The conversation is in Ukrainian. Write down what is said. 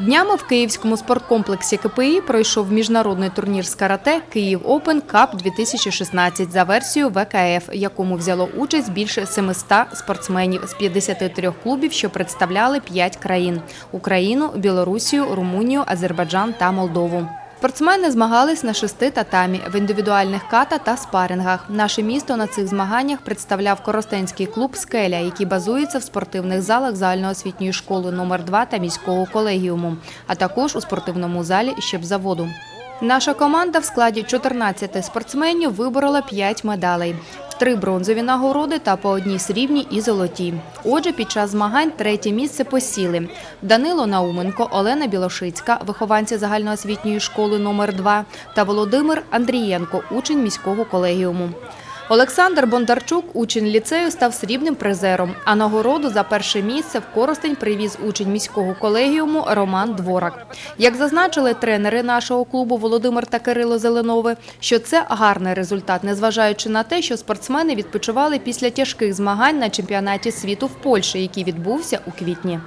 Днями в київському спорткомплексі КПІ пройшов міжнародний турнір з карате Київ Open Cup 2016 за версією ВКФ, якому взяло участь більше 700 спортсменів з 53 клубів, що представляли 5 країн – Україну, Білорусію, Румунію, Азербайджан та Молдову. Спортсмени змагались на шести татамі в індивідуальних ката та спарингах. Наше місто на цих змаганнях представляв Коростенський клуб Скеля, який базується в спортивних залах загальноосвітньої школи номер 2 та міського колегіуму, а також у спортивному залі щепзаводу. Наша команда в складі 14 спортсменів виборола 5 медалей. Три бронзові нагороди та по одній срібній і золоті. Отже, під час змагань третє місце посіли Данило Науменко, Олена Білошицька, вихованці загальноосвітньої школи номер 2 та Володимир Андрієнко, учень міського колегіуму. Олександр Бондарчук, учень ліцею, став срібним призером, а нагороду за перше місце в Коростень привіз учень міського колегіуму Роман Дворак. Як зазначили тренери нашого клубу Володимир та Кирило Зеленови, що це гарний результат, незважаючи на те, що спортсмени відпочивали після тяжких змагань на чемпіонаті світу в Польщі, який відбувся у квітні.